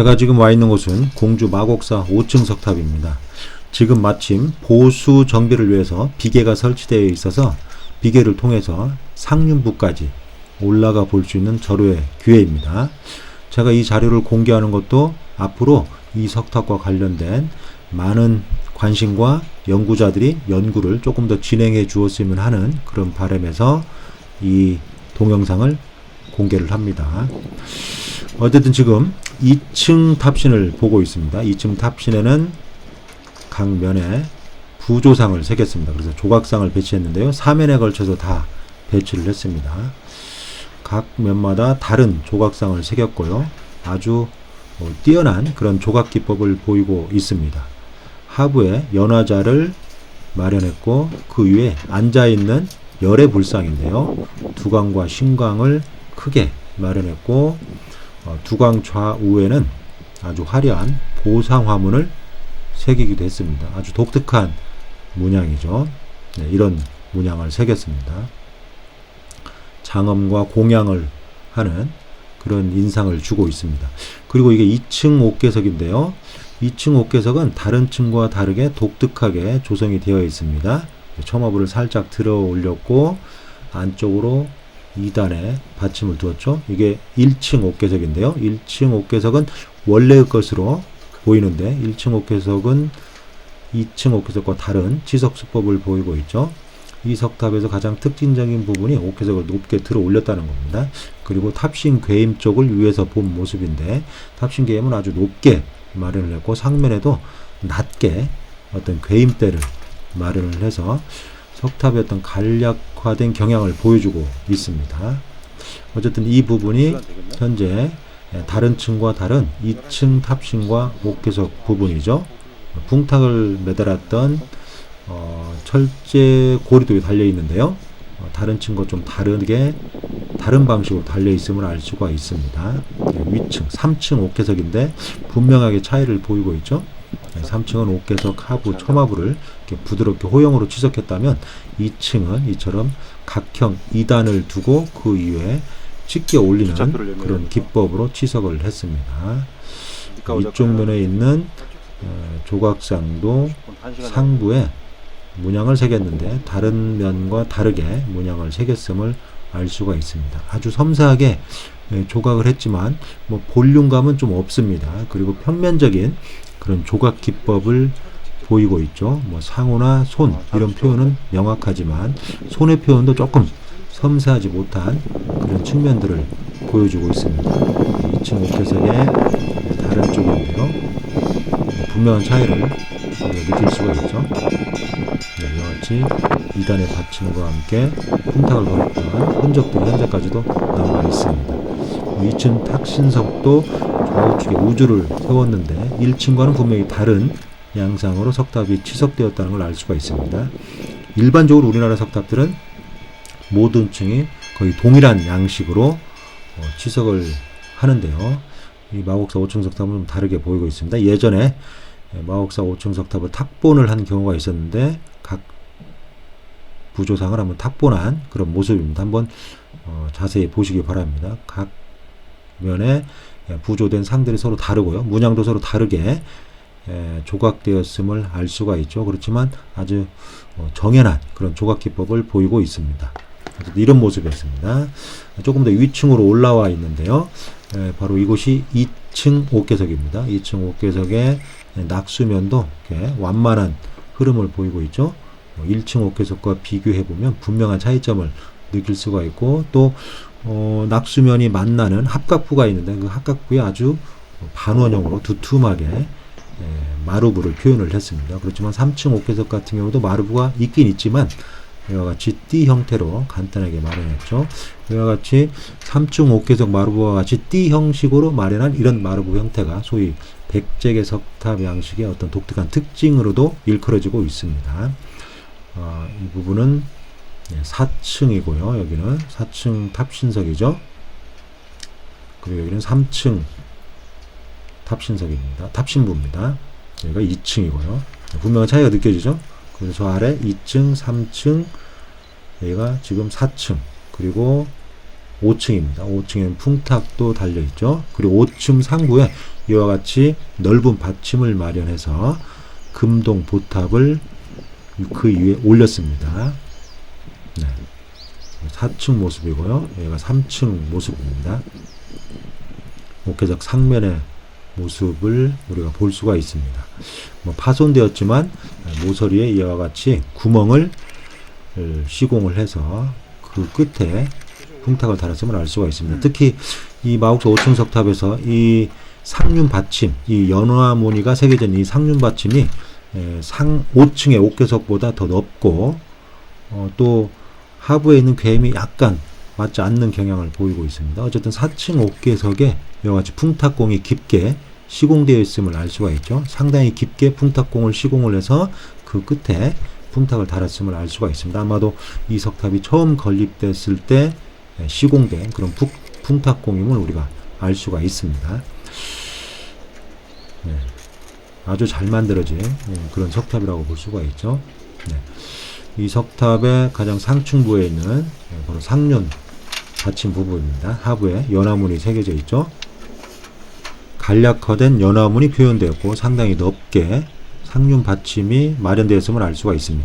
제가 지금 와 있는 곳은 공주 마곡사 5층 석탑입니다. 지금 마침 보수 정비를 위해서 비계가 설치되어 있어서 비계를 통해서 상륜부까지 올라가 볼 수 있는 절호의 기회입니다. 제가 이 자료를 공개하는 것도 앞으로 이 석탑과 관련된 많은 관심과 연구자들이 연구를 조금 더 진행해 주었으면 하는 그런 바람에서 이 동영상을 공개를 합니다. 어쨌든 지금 2층 탑신을 보고 있습니다. 2층 탑신에는 각 면에 부조상을 새겼습니다. 그래서 조각상을 배치했는데요. 3면에 걸쳐서 다 배치를 했습니다. 각 면마다 다른 조각상을 새겼고요. 아주 어, 뛰어난 그런 조각 기법을 보이고 있습니다. 하부에 연화자를 마련했고 그 위에 앉아 있는 열의 불상인데요. 두광과 신광을 크게 마련했고 어, 두광 좌우에는 아주 화려한 보상 화문을 새기기도 했습니다. 아주 독특한 문양이죠. 네, 이런 문양을 새겼습니다. 장엄과 공양을 하는 그런 인상을 주고 있습니다. 그리고 이게 2층 옥계석인데요. 2층 옥계석은 다른 층과 다르게 독특하게 조성이 되어 있습니다. 첨화부를 살짝 들어 올렸고 안쪽으로 2단에 받침을 두었죠. 이게 1층 옥계석인데요. 1층 옥계석은 원래의 것으로 보이는데 1층 옥계석은 2층 옥계석과 다른 지석 수법을 보이고 있죠. 이 석탑에서 가장 특징적인 부분이 옥회석을 높게 들어 올렸다는 겁니다. 그리고 탑신 궤임 쪽을 위에서 본 모습인데 탑신 궤임은 아주 높게 마련을 했고 상면에도 낮게 어떤 궤임대를 마련을 해서 석탑의 어떤 간략화된 경향을 보여주고 있습니다. 어쨌든 이 부분이 현재 다른 층과 다른 2층 탑신과 옥계석 부분이죠. 붕탁을 매달았던 어, 철제 고리도 달려 있는데요. 어, 다른 층과 좀 다르게 다른 방식으로 달려 있음을 알 수가 있습니다. 네, 위층 3층 옥계석인데 분명하게 차이를 보이고 있죠. 네, 3층은 옥계석 하부 이렇게 부드럽게 호형으로 치석했다면 2층은 이처럼 각형 2단을 두고 그 이외에 찢겨 올리는 그런 기법으로 치석을 했습니다. 이쪽 면에 있는 어, 조각상도 상부에 문양을 새겼는데 다른 면과 다르게 문양을 새겼음을 알 수가 있습니다. 아주 섬세하게 예, 조각을 했지만 뭐 볼륨감은 좀 없습니다. 그리고 평면적인 그런 조각 기법을 보이고 있죠. 뭐 상호나 손 이런 표현은 명확하지만 손의 표현도 조금 섬세하지 못한 그런 측면들을 보여주고 있습니다. 2층 옥회석의 다른 쪽인데요. 분명한 차이를 느낄 수가 있죠. 네, 이와 같이 2단의 받침과 함께 풍탁을 걸었던 흔적들이 현재까지도 남아 있습니다. 2층 탁신석도 좌우측에 우주를 세웠는데 1층과는 분명히 다른 양상으로 석탑이 치석되었다는 걸 알 수가 있습니다. 일반적으로 우리나라 석탑들은 모든 층이 거의 동일한 양식으로 어, 치석을 하는데요. 이 마곡사 5층 석탑은 좀 다르게 보이고 있습니다. 예전에 마곡사 5층 석탑을 탁본을 한 경우가 있었는데 각 부조상을 한번 탁본한 그런 모습입니다. 한번 어, 자세히 보시기 바랍니다. 각 면에 부조된 상들이 서로 다르고요. 문양도 서로 다르게 에, 조각되었음을 알 수가 있죠. 그렇지만 아주 어, 정연한 그런 조각 기법을 보이고 있습니다. 이런 모습이었습니다. 조금 더 위층으로 올라와 있는데요. 에, 바로 이곳이 2층 옥계석입니다. 2층 옥계석의 낙수면도 완만한 흐름을 보이고 있죠. 1층 옥계석과 비교해 보면 분명한 차이점을 느낄 수가 있고 또 어, 낙수면이 만나는 합각부가 있는데 그 합각부에 아주 반원형으로 두툼하게 예, 마루부를 표현을 했습니다. 그렇지만 3층 옥계석 같은 경우도 마루부가 있긴 있지만 이와 같이 띠 형태로 간단하게 마련했죠. 이와 같이 3층 옥계석 마루부와 같이 띠 형식으로 마련한 이런 마루부 형태가 소위 백제계 석탑 양식의 어떤 독특한 특징으로도 일컬어지고 있습니다. 어, 이 부분은 4층이고요. 여기는 4층 탑신석이죠. 그리고 여기는 3층 탑신석입니다. 탑신부입니다. 여기가 2층이고요. 분명한 차이가 느껴지죠? 그래서 저 아래 2층, 3층, 여기가 지금 4층, 그리고 5층입니다. 5층에는 풍탁도 달려 있죠. 그리고 5층 상부에 이와 같이 넓은 받침을 마련해서 금동 보탑을 그 위에 올렸습니다. 네. 4층 모습이고요. 여기가 3층 모습입니다. 옥회적 상면의 모습을 우리가 볼 수가 있습니다. 뭐 파손되었지만 모서리에 이와 같이 구멍을 을 시공을 해서 그 끝에 풍탁을 달았음을 알 수가 있습니다. 특히 이 마곡사 5층 석탑에서 이 상륜 받침, 이 연화 무늬가 새겨진 이 상륜 받침이 에, 상 5층의 옥계석보다 더 넓고 어, 또 하부에 있는 궤임이 약간 맞지 않는 경향을 보이고 있습니다. 어쨌든 4층 옥계석에 이와 같이 풍탁공이 깊게 시공되어 있음을 알 수가 있죠. 상당히 깊게 풍탁공을 시공을 해서 그 끝에 풍탁을 달았음을 알 수가 있습니다. 아마도 이 석탑이 처음 건립됐을 때 시공된 그런 풍, 풍탁공임을 우리가 알 수가 있습니다. 네. 아주 잘 만들어진 음, 그런 석탑이라고 볼 수가 있죠. 네. 이 석탑의 가장 상층부에 있는 네, 바로 상륜 받침 부분입니다. 하부에 연화문이 새겨져 있죠. 간략화된 연화문이 표현되었고 상당히 넓게 상륜 받침이 마련되었음을 알 수가 있습니다.